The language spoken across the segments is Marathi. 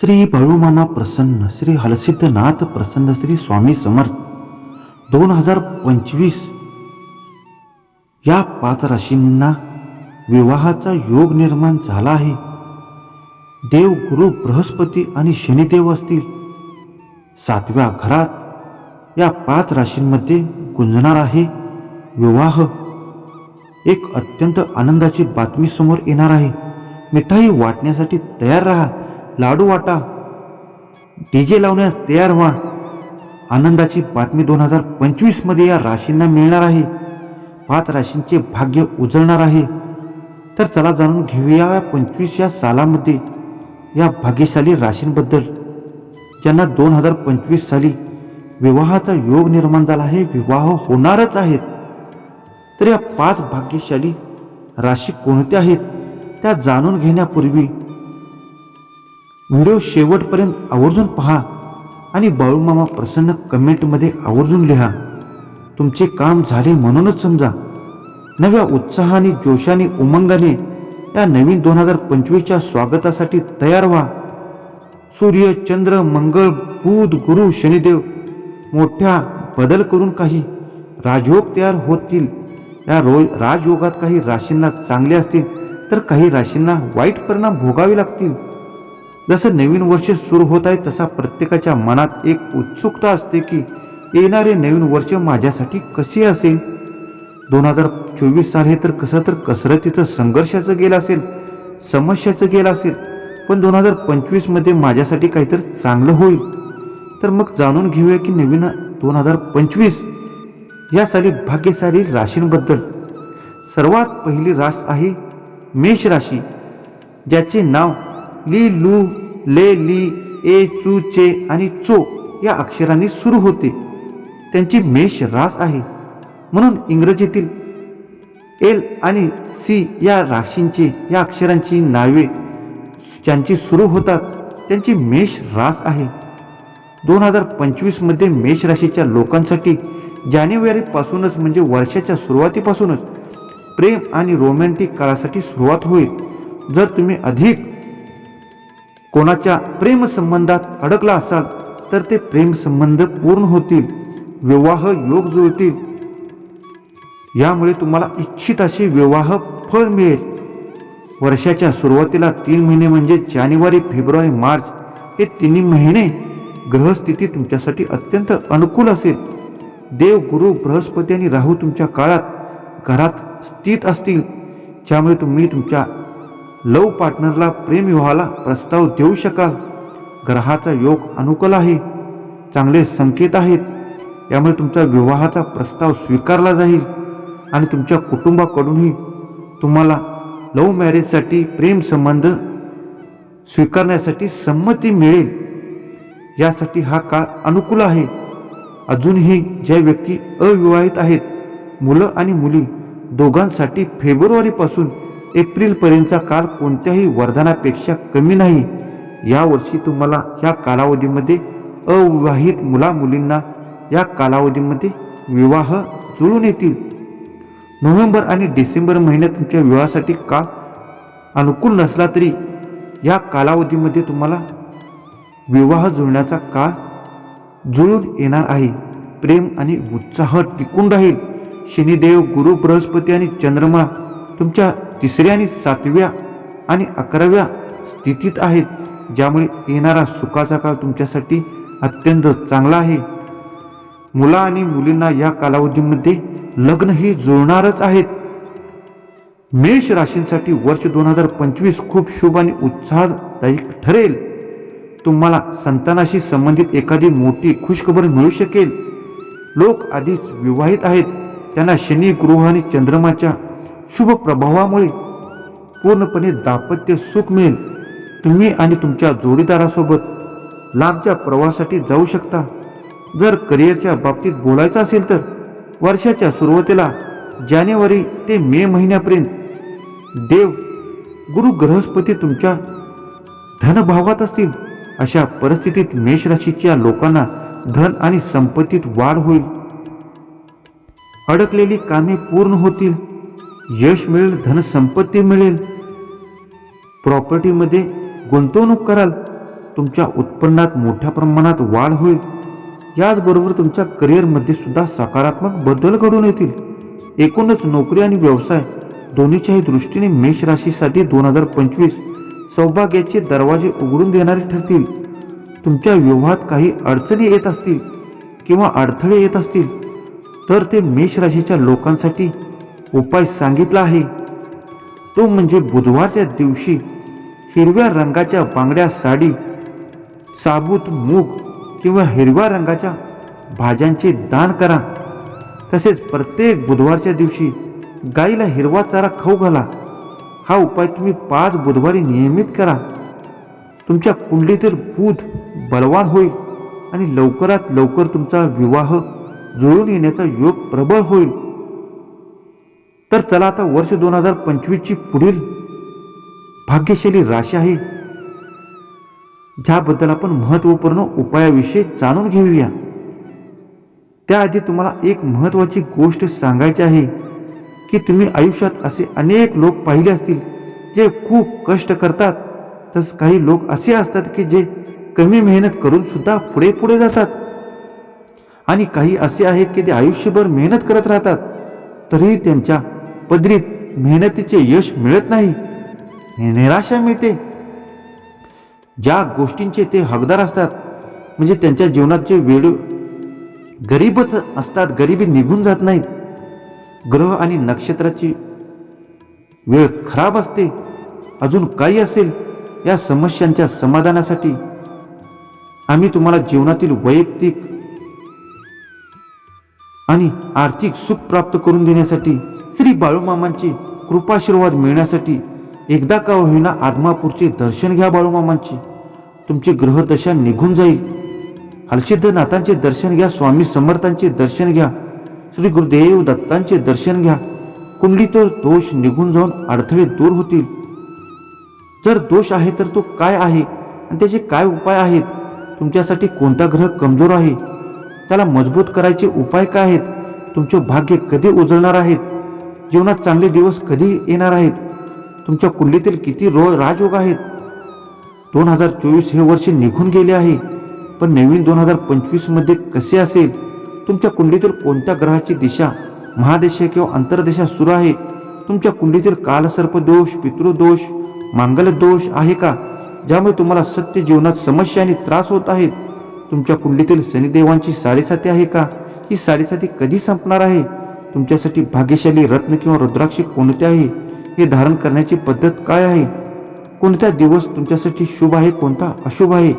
श्री बाळूमामा प्रसन्न श्री हलसिद्धनाथ प्रसन्न श्री स्वामी समर्थ. दोन हजार पंचवीस या पाच राशींना विवाहाचा योग निर्माण झाला आहे. देव गुरु बृहस्पती आणि शनिदेव असतील. सातव्या घरात या पाच राशींमध्ये गुंजणार आहे विवाह. एक अत्यंत आनंदाची बातमी समोर येणार आहे. मिठाई वाटण्यासाठी तयार राहा. लाडू वाटा. डीजे लावण्यास तयार व्हा. आनंदाची बातमी दोन हजार पंचवीसमध्ये या राशींना मिळणार आहे. पाच राशींचे भाग्य उजळणार आहे. तर चला जाणून घेऊया या पंचवीस या सालामध्ये या भाग्यशाली राशींबद्दल. ज्यांना दोन हजार पंचवीस साली विवाहाचा योग निर्माण झाला आहे विवाह होणारच आहेत. तर या पाच भाग्यशाली राशी कोणत्या आहेत त्या जाणून घेण्यापूर्वी व्हिडिओ शेवटपर्यंत आवर्जून पहा आणि बाळूमामा प्रसन्न कमेंटमध्ये आवर्जून लिहा. तुमचे काम झाले म्हणूनच समजा. नव्या उत्साहाने जोशाने उमंगाने या नवीन दोन हजार पंचवीसच्या स्वागतासाठी तयार व्हा. सूर्य चंद्र मंगळ बुध गुरु शनिदेव मोठ्या बदल करून काही राजयोग तयार होतील. या रोज राजयोगात काही राशींना चांगले असतील तर काही राशींना वाईट परिणाम भोगावे लागतील. जसं नवीन वर्ष सुरू होत आहे तसा प्रत्येकाच्या मनात एक उत्सुकता असते की येणारे नवीन वर्ष माझ्यासाठी कसे असेल? दोन हजार चोवीस साल हे तर कसं तर कसरतीचं संघर्षाचं गेलं असेल समस्याचं गेलं असेल पण दोन हजार पंचवीसमध्ये माझ्यासाठी काहीतरी चांगलं होईल. तर मग जाणून घेऊया की नवीन दोन हजार पंचवीस या साली भाग्यशाली राशींबद्दल. सर्वात पहिली रास आहे मेष राशी ज्याचे नाव ली लू ले ली ए चू चे आणि चो या अक्षरांनी सुरू होते. त्यांची मेष रास आहे. म्हणून इंग्रजीतील एल आणि सी या राशींची या अक्षरांची नावे ज्यांची सुरू होतात त्यांची मेष रास आहे. दोन हजार पंचवीसमध्ये मेष राशीच्या लोकांसाठी जानेवारीपासूनच म्हणजे वर्षाच्या सुरुवातीपासूनच प्रेम आणि रोमॅन्टिक काळासाठी सुरुवात होईल. जर तुम्ही अधिक कोणाच्या प्रेमसंबंधात अडकला असाल तर ते प्रेमसंबंध पूर्ण होतील विवाह योग जुळतील. यामुळे तुम्हाला इच्छित असे विवाह फळ मिळेल. वर्षाच्या सुरुवातीला तीन महिने म्हणजे जानेवारी फेब्रुवारी मार्च हे तिन्ही महिने ग्रहस्थिती तुमच्यासाठी अत्यंत अनुकूल असेल. देव गुरु बृहस्पती आणि राहू तुमच्या काळात घरात स्थित असतील. ज्यामुळे तुम्ही तुमच्या लव पार्टनरला प्रेमविवाहाला प्रस्ताव देऊ शकाल. ग्रहाचा योग अनुकूल आहे. चांगले संकेत आहेत. यामुळे तुमचा विवाहाचा प्रस्ताव स्वीकारला जाईल. आणि तुमच्या कुटुंबाकडूनही तुम्हाला लव्ह मॅरेजसाठी प्रेमसंबंध स्वीकारण्यासाठी संमती मिळेल. यासाठी हा काळ अनुकूल आहे. अजूनही ज्या व्यक्ती अविवाहित आहेत मुलं आणि मुली दोघांसाठी फेब्रुवारीपासून एप्रिलपर्यंतचा काळ कोणत्याही वरदानापेक्षा कमी नाही. यावर्षी तुम्हाला या कालावधीमध्ये अविवाहित मुला मुलींना या कालावधीमध्ये विवाह जुळून येतील. नोव्हेंबर आणि डिसेंबर महिन्यात तुमच्या विवाहासाठी काळ अनुकूल नसला तरी या कालावधीमध्ये तुम्हाला विवाह जुळण्याचा काळ जुळून येणार आहे. प्रेम आणि उत्साह टिकून राहील. शनिदेव गुरु बृहस्पती आणि चंद्रमा तुमच्या तिसऱ्या आणि सातव्या आणि अकराव्या स्थितीत आहेत ज्यामुळे येणारा सुखाचा काळ तुमच्यासाठी अत्यंत चांगला आहे. मुला आणि मुलींना या कालावधीमध्ये लग्न हे जुळणारच आहेत. मेष राशींसाठी वर्ष दोन हजार पंचवीस खूप शुभ आणि उत्साहदायक ठरेल. तुम्हाला संतानाशी संबंधित एखादी मोठी खुशखबर मिळू शकेल. लोक आधीच विवाहित आहेत. त्यांना शनी गृह आणि चंद्रमाच्या शुभ प्रभावामुळे पूर्णपणे दाम्पत्य सुख मिळेल. तुम्ही आणि तुमच्या जोडीदारासोबत लांबच्या प्रवासासाठी जाऊ शकता. जर करिअरच्या बाबतीत बोलायचं असेल तर वर्षाच्या सुरुवातीला जानेवारी ते मे महिन्यापर्यंत देव गुरु ग्रहस्पती तुमच्या धनभावात असतील. अशा परिस्थितीत मेष राशीच्या लोकांना धन आणि संपत्तीत वाढ होईल. अडकलेली कामे पूर्ण होतील. यश मिळेल धनसंपत्ती मिळेल. प्रॉपर्टीमध्ये गुंतवणूक कराल. तुमच्या उत्पन्नात मोठ्या प्रमाणात वाढ होईल. याचबरोबर तुमच्या करिअरमध्ये सुद्धा सकारात्मक बदल घडून येतील. एकूणच नोकरी आणि व्यवसाय दोन्हीच्याही दृष्टीने मेष राशीसाठी दोन हजार पंचवीस सौभाग्याचे दरवाजे उघडून देणारे ठरतील. तुमच्या व्यवहारात काही अडचणी येत असतील किंवा अडथळे येत असतील तर ते मेष राशीच्या लोकांसाठी उपाय सांगितला आहे. तो म्हणजे बुधवारच्या दिवशी हिरव्या रंगाच्या बांगड्या साडी साबूत मूग किंवा हिरव्या रंगाच्या भाज्यांचे दान करा. तसेच प्रत्येक बुधवारच्या दिवशी गाईला हिरवा चारा खाऊ घाला. हा उपाय तुम्ही पाच बुधवारी नियमित करा. तुमच्या कुंडलीतील बुध बलवान होईल आणि लवकरात लवकर तुमचा विवाह जुळून येण्याचा योग प्रबळ होईल. तर चला आता वर्ष दोन हजार पंचवीसची पुढील भाग्यशाली राशी आहे. ज्याबद्दल आपण महत्त्वपूर्ण उपायाविषयी जाणून घेऊया. त्याआधी तुम्हाला एक महत्त्वाची गोष्ट सांगायची आहे की तुम्ही आयुष्यात असे अनेक लोक पाहिले असतील जे खूप कष्ट करतात. तस काही लोक असे असतात की जे कमी मेहनत करून सुद्धा पुढे पुढे जातात. आणि काही असे आहेत की ते आयुष्यभर मेहनत करत राहतात. तरीही त्यांच्या पदरीत मेहनतीचे यश मिळत नाही निराशा मिळते. ज्या गोष्टींचे ते हकदार असतात म्हणजे त्यांच्या जीवनात जे वेळ गरीबच असतात गरिबी निघून जात नाहीत. ग्रह आणि नक्षत्राची वेळ खराब असते अजून काही असेल या समस्यांच्या समाधानासाठी आम्ही तुम्हाला जीवनातील वैयक्तिक आणि आर्थिक सुख प्राप्त करून देण्यासाठी श्री बाळूमामांची कृपाशीर्वाद मिळण्यासाठी एकदा का होईना आदमापूरचे दर्शन घ्या बाळूमामांची. तुमची ग्रहदशा निघून जाईल. हर्षिद्धनाथांचे दर्शन घ्या स्वामी समर्थांचे दर्शन घ्या श्री गुरुदेव दत्तांचे दर्शन घ्या. कुंडलीत दोष निघून जाऊन अडथळे दूर होतील. जर दोष आहे तर तो काय आहे? आणि त्याचे काय उपाय आहेत? तुमच्यासाठी कोणता ग्रह कमजोर आहे? त्याला मजबूत करायचे उपाय काय आहेत? तुमचे भाग्य कधी उजळणार आहेत? जीवनात चांगले दिवस कधी येणार आहेत? तुमच्या कुंडलीतील किती रो राजयोग आहेत? दोन हजार चोवीस हे वर्ष निघून गेले आहे पण नवीन दोन हजार पंचवीसमध्ये कसे असेल? तुमच्या कुंडलीतील कोणत्या ग्रहाची दिशा महादेशा किंवा अंतर्देशा सुरू आहे? तुमच्या कुंडलीतील कालसर्प दोष पितृदोष मांगल्य दोष आहे का? ज्यामुळे तुम्हाला सत्य जीवनात समस्या आणि त्रास होत आहेत. तुमच्या कुंडलीतील शनिदेवांची साडेसाती आहे का? ही साडेसाती कधी संपणार आहे? तुमच्यासाठी भाग्यशाली रत्न किंवा रुद्राक्षी कोणते आहे? हे धारण करण्याची पद्धत काय आहे? कोणता दिवस तुमच्यासाठी शुभ आहे कोणता अशुभ आहे?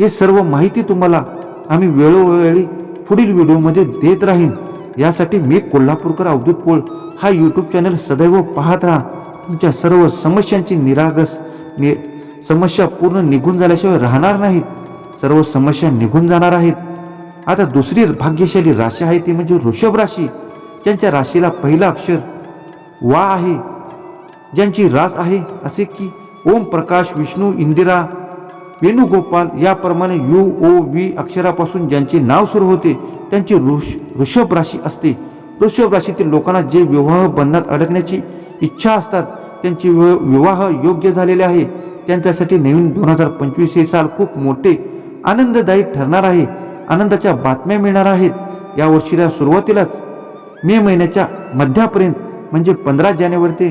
हे सर्व माहिती तुम्हाला आम्ही वेळोवेळी पुढील व्हिडिओमध्ये देत राहीन. यासाठी मी कोल्हापूरकर अवधूत पोळ हा यूट्यूब चॅनल सदैव पाहत राहा. तुमच्या सर्व समस्यांची निरागस नि समस्या पूर्ण निघून झाल्याशिवाय राहणार नाहीत. सर्व समस्या निघून जाणार आहेत. आता दुसरी भाग्यशाली राशी आहे ती म्हणजे वृषभ राशी. ज्यांच्या राशीला पहिला अक्षर वा आहे. ज्यांची रास आहे असे की ओम प्रकाश विष्णू इंदिरा वेणुगोपाल याप्रमाणे यू ओ वी अक्षरापासून ज्यांचे नाव सुरू होते त्यांची ऋष वृषभ राशी असते. वृषभ राशीतील लोकांना जे विवाह बंधनात अडकण्याची इच्छा असतात त्यांचे वि- विवाह योग्य झालेले आहे. त्यांच्यासाठी नवीन दोन हजार पंचवीस हे साल खूप मोठे आनंददायी ठरणार आहे. आनंदाच्या बातम्या मिळणार आहेत. या वर्षीला सुरुवातीलाच मे महिन्याच्या मध्यापर्यंत म्हणजे पंधरा जानेवारी ते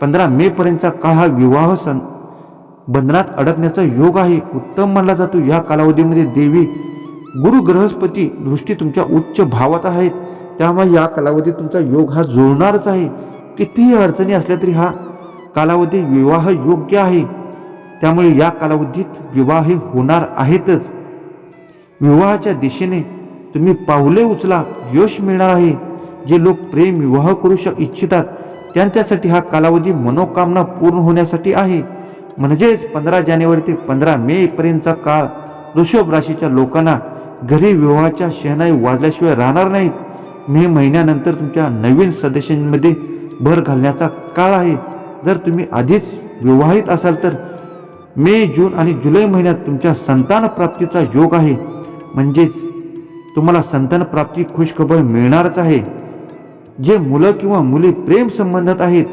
पंधरा मे पर्यंतचा काळ हा विवाह सण. बंधनात अडकण्याचा योग आहे उत्तम मानला जातो. या कालावधीमध्ये देवी गुरु ग्रहस्पती दृष्टी तुमच्या उच्च भावात आहेत. त्यामुळे या कालावधीत तुमचा योग हा जुळणारच आहे. कितीही अडचणी असल्या तरी हा कालावधी विवाह योग्य आहे. त्यामुळे या कालावधीत विवाह हे होणार आहेतच. विवाहाच्या दिशेने तुम्ही पावले उचला यश मिळणार आहे. जे लोक प्रेम विवाह करू शक इच्छितात त्यांच्यासाठी हा कालावधी मनोकामना पूर्ण होण्यासाठी आहे. म्हणजेच पंधरा जानेवारी ते पंधरा मे पर्यंतचा काळ वृषभ राशीच्या लोकांना घरी विवाहाच्या शहनाई वाजल्याशिवाय राहणार नाहीत. मे महिन्यानंतर तुमच्या नवीन सदस्यांमध्ये भर घालण्याचा काळ आहे. जर तुम्ही आधीच विवाहित असाल तर मे जून आणि जुलै महिन्यात तुमच्या संतान प्राप्तीचा योग आहे. म्हणजेच तुम्हाला संतान प्राप्ती खुशखबर मिळणारच आहे. जे मुलं किंवा मुली प्रेम संबंधात आहेत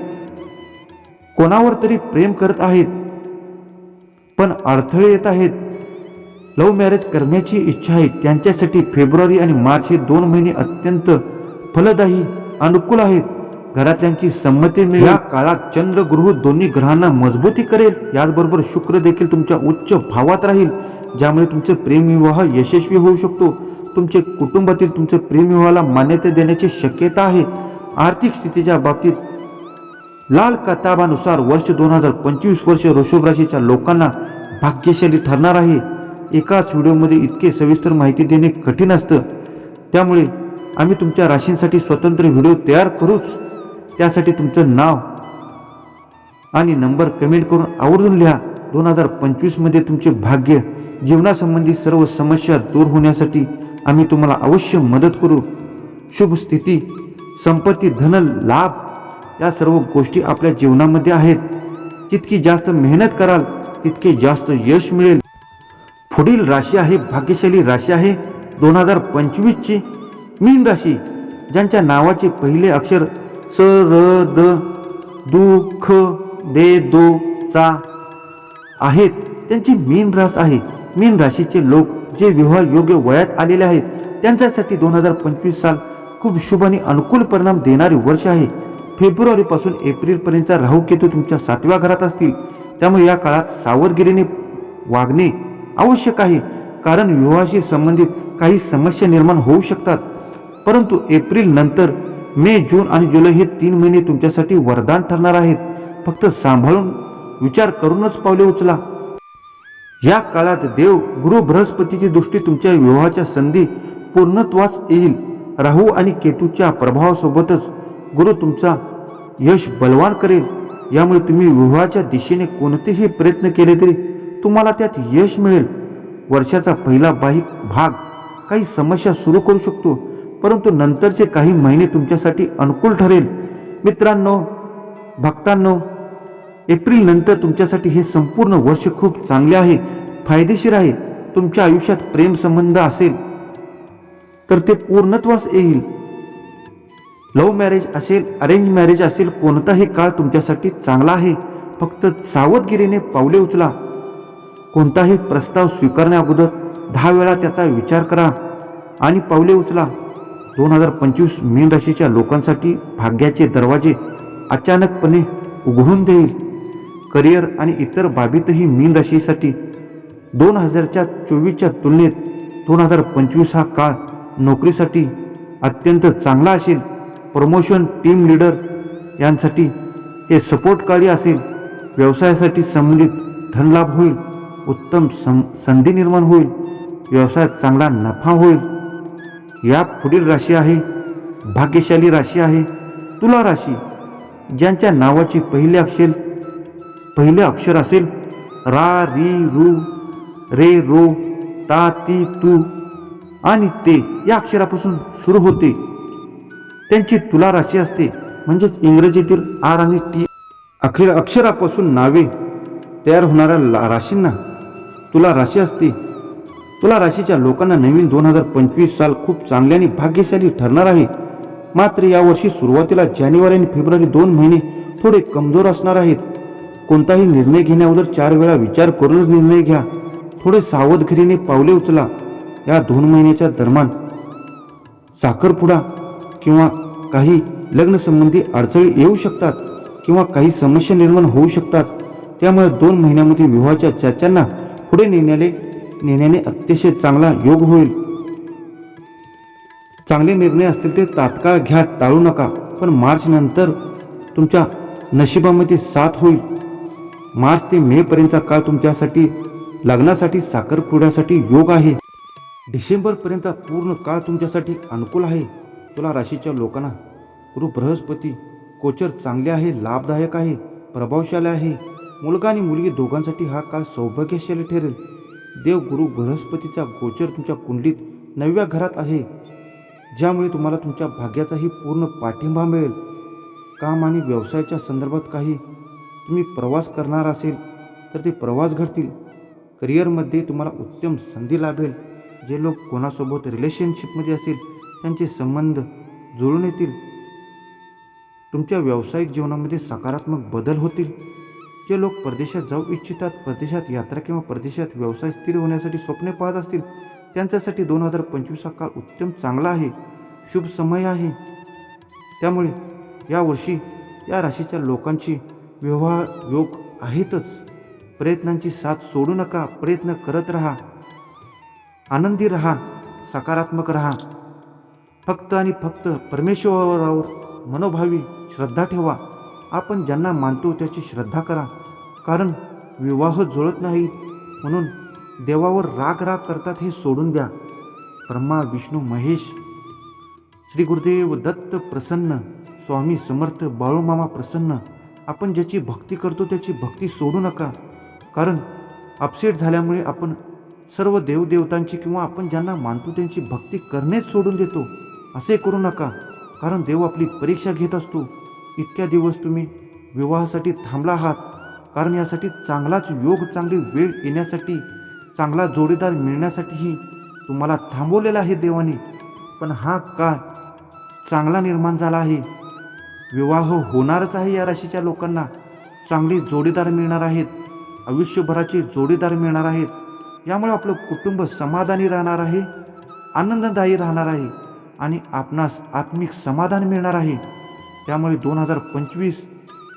कोणावर तरी प्रेम करत आहेत पण अडथळे येत आहेत. लव्ह मॅरेज करण्याची इच्छा आहे. त्यांच्यासाठी फेब्रुवारी आणि मार्च हे दोन महिने अत्यंत फलदायी अनुकूल आहेत. घरातल्यांची संमती मिळेल. या काळात चंद्र दोन्ही ग्रहांना मजबूती करेल. याचबरोबर शुक्र देखील तुमच्या उच्च भावात राहील ज्यामुळे तुमचे प्रेमविवाह यशस्वी होऊ शकतो. तुमचे कुटुंबातील तुमचे प्रेमविवाहाला मान्यता देण्याची शक्यता आहे. आर्थिक स्थितीच्या बाबतीत लाल कताबानुसार वर्ष दोन हजार पंचवीस वर्ष वृषभ राशीच्या लोकांना भाग्यशाली ठरणार आहे. एकाच व्हिडिओमध्ये इतके सविस्तर माहिती देणे कठीण असतं. त्यामुळे आम्ही तुमच्या राशींसाठी स्वतंत्र व्हिडिओ तयार करूच. त्यासाठी तुमचं नाव आणि नंबर कमेंट करून आवर्जून लिहा. दोन हजार पंचवीसमध्ये तुमचे भाग्य जीवनासंबंधी सर्व समस्या दूर होण्यासाठी आम्ही तुम्हाला अवश्य मदत करू. शुभ स्थिती संपत्ती धन लाभ या सर्व गोष्टी आपल्या जीवनामध्ये आहेत. जितकी जास्त मेहनत कराल तितके जास्त यश मिळेल. पुढील राशी आहे भाग्यशाली राशी आहे दोन हजार पंचवीसची मीन राशी ज्यांच्या नावाचे पहिले अक्षर स र द दु ख दे दो चा आहेत. त्यांची मीन रास आहे. मीन राशीचे लोक जे विवाह योग्य वयात आलेले आहेत त्यांच्यासाठी दोन हजार पंचवीस साल खूप शुभ आणि अनुकूल परिणाम देणारे वर्ष आहे. फेब्रुवारी पासून एप्रिल पर्यंत राहू केतू तुमच्या सातव्या घरात असतील. त्यामुळे या काळात सावधगिरीने वागणे आवश्यक आहे कारण विवाहाशी संबंधित काही समस्या निर्माण होऊ शकतात. परंतु एप्रिल नंतर मे जून आणि जुलै हे तीन महिने तुमच्यासाठी वरदान ठरणार आहेत. फक्त सांभाळून विचार करूनच पावले उचला. या काळात देव गुरु बृहस्पतीची दृष्टी तुमच्या विवाहाच्या संधी पूर्णत्वास येईल. राहू आणि केतूच्या प्रभावासोबतच गुरु तुमचा यश बलवान करेल. यामुळे तुम्ही विवाहाच्या दिशेने कोणतेही प्रयत्न केले तरी तुम्हाला त्यात यश मिळेल. वर्षाचा पहिला बाहिक भाग काही समस्या सुरू करू शकतो परंतु नंतरचे काही महिने तुमच्यासाठी अनुकूल ठरेल. मित्रांनो भक्तांनो एप्रिल नंतर तुमच्यासाठी हे संपूर्ण वर्ष खूप चांगले आहे फायदेशीर आहे तुमच्या आयुष्यात प्रेम संबंध असेल तर ते पूर्णत्वास येईल. लव्ह मॅरेज असेल अरेंज मॅरेज असेल कोणताही काळ तुमच्यासाठी चांगला आहे. फक्त सावधगिरीने पावले उचला. कोणताही प्रस्ताव स्वीकारण्या अगोदर दहा वेळा त्याचा विचार करा आणि पावले उचला. दोन हजार पंचवीस मीन राशीच्या लोकांसाठी भाग्याचे दरवाजे अचानकपणे उघडून देईल. करिअर आणि इतर बाबीतही मीन राशीसाठी दोन हजारच्या चोवीसच्या तुलनेत दोन हजार पंचवीस हा काळ नोकरीसाठी अत्यंत चांगला असेल. प्रमोशन टीम लीडर यांसाठी हे सपोर्ट कार्य असेल. व्यवसायासाठी संबंधित धनलाभ होईल. उत्तम सं संधी निर्माण होईल. व्यवसायात चांगला नफा होईल. या पुढील राशी आहे. भाग्यशाली राशी आहे. तुला राशी ज्यांच्या नावाची पहिले अक्षर पहिले अक्षर असेल रा री रू रे रो ता ती तू आणि ते या अक्षरापासून सुरू होते. त्यांची तुला राशी असते. म्हणजेच इंग्रजीतील आर आणि टी अखेर अक्षरापासून नावे तयार होणाऱ्या राशींना तुला राशी असते. तुला राशीच्या लोकांना नवीन दोन हजार पंचवीस साल खूप चांगले आणि भाग्यशाली ठरणार आहे. मात्र यावर्षी सुरुवातीला जानेवारी आणि फेब्रुवारी दोन महिने थोडे कमजोर असणार आहेत. कोणताही निर्णय घेण्यावर चार वेळा विचार करूनच निर्णय घ्या. थोडे सावधगिरीने पावले उचला. या दोन महिन्याच्या दरम्यान साखरपुडा किंवा काही लग्नसंबंधी अडचणी येऊ शकतात किंवा काही समस्या निर्माण होऊ शकतात. त्यामुळे दोन महिन्यामध्ये विवाहाच्या चर्चांना पुढे नेण्याले नेण्याने अतिशय चांगला योग होईल. चांगले निर्णय असतील ते तात्काळ घ्या टाळू नका. पण मार्च नंतर तुमच्या नशिबामध्ये साथ होईल. मार्च ते मे पर्यंतचा काळ तुमच्यासाठी लग्नासाठी साखरपुड्यासाठी योग आहे. डिसेंबर पर्यंत पूर्ण काळ तुमच्यासाठी अनुकूल आहे. तुला राशीच्या लोकांना गुरु बृहस्पती कोचर चांगले आहे लाभदायक आहे प्रभावशाली आहे. मुलगा आणि मुलगी दोघांसाठी हा काळ सौभाग्यशाली ठरेल. देव गुरु बृहस्पतीचा गोचर तुमच्या कुंडलीत नवव्या घरात आहे. ज्यामुळे तुम्हाला तुमच्या भाग्याचाही पूर्ण पाठिंबा मिळेल. काम आणि व्यवसायाच्या संदर्भात काही तुम्ही प्रवास करणार असेल तर ते प्रवास घडतील. करिअरमध्ये तुम्हाला उत्तम संधी लाभेल. जे लोक कोणासोबत रिलेशनशिपमध्ये असेल त्यांचे संबंध जुळून येतील. तुमच्या व्यावसायिक जीवनामध्ये सकारात्मक बदल होतील. जे लोक परदेशात जाऊ इच्छितात परदेशात यात्रा किंवा परदेशात व्यवसाय स्थिर होण्यासाठी स्वप्ने पाहत असतील त्यांच्यासाठी दोन हजार पंचवीस हा काळ उत्तम चांगला आहे. शुभ समय आहे. त्यामुळे यावर्षी या राशीच्या लोकांची व्यवहार योग आहेतच. प्रयत्नांची साथ सोडू नका प्रयत्न करत राहा. आनंदी राहा सकारात्मक राहा. फक्त आणि फक्त परमेश्वरावर मनोभावी श्रद्धा ठेवा. आपण ज्यांना मानतो त्याची श्रद्धा करा. कारण विवाह जुळत नाही म्हणून देवावर राग राग करतात हे सोडून द्या. ब्रह्मा विष्णू महेश. श्री गुरुदेव दत्त प्रसन्न स्वामी समर्थ बाळूमामा प्रसन्न. आपण ज्याची भक्ती करतो त्याची भक्ती सोडू नका. कारण अपसेट झाल्यामुळे आपण सर्व देवदेवतांची किंवा आपण ज्यांना मानतो त्यांची भक्ती करणेच सोडून देतो. असे करू नका. कारण देव आपली परीक्षा घेत असतो. इतक्या दिवस तुम्ही विवाहासाठी थांबला आहात. कारण यासाठी चांगलाच योग चांगली वेळ येण्यासाठी चांगला जोडीदार मिळण्यासाठीही तुम्हाला थांबवलेला आहे देवाने. पण हा काळ चांगला निर्माण झाला आहे. विवाह होणारच आहे या राशीच्या लोकांना. चांगली जोडीदार मिळणार आहेत. आयुष्यभराचे जोडीदार मिळणार आहेत. यामुळे आपलं कुटुंब समाधानी राहणार आहे आनंददायी राहणार आहे आणि आपणास आत्मिक समाधान मिळणार आहे. त्यामुळे दोन हजार पंचवीस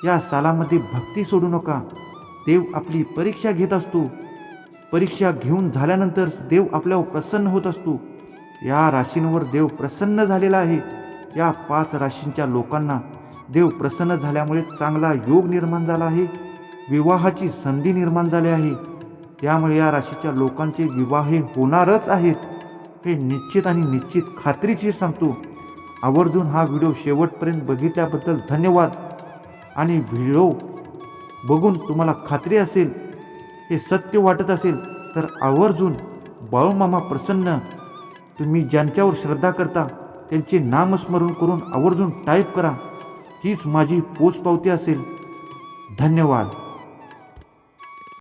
या सालामध्ये भक्ती सोडू नका. देव आपली परीक्षा घेत असतो. परीक्षा घेऊन झाल्यानंतर देव आपल्यावर प्रसन्न होत असतो. या राशींवर देव प्रसन्न झालेला आहे. या पाच राशींच्या लोकांना देव प्रसन्न झाल्यामुळे चांगला योग निर्माण झाला आहे विवाहाची संधी निर्माण झाली आहे. त्यामुळे या राशीच्या लोकांचे विवाह हे होणारच आहेत हे निश्चित आणि निश्चित खात्रीशीर सांगतो. आवर्जून हा व्हिडिओ शेवटपर्यंत बघितल्याबद्दल धन्यवाद. आणि व्हिडिओ बघून तुम्हाला खात्री असेल हे सत्य वाटत असेल तर आवर्जून बाळूमामा प्रसन्न. तुम्ही ज्यांच्यावर श्रद्धा करता त्यांचे नामस्मरण करून आवर्जून टाईप करा. हीच माझी पोचपावती असेल. धन्यवाद.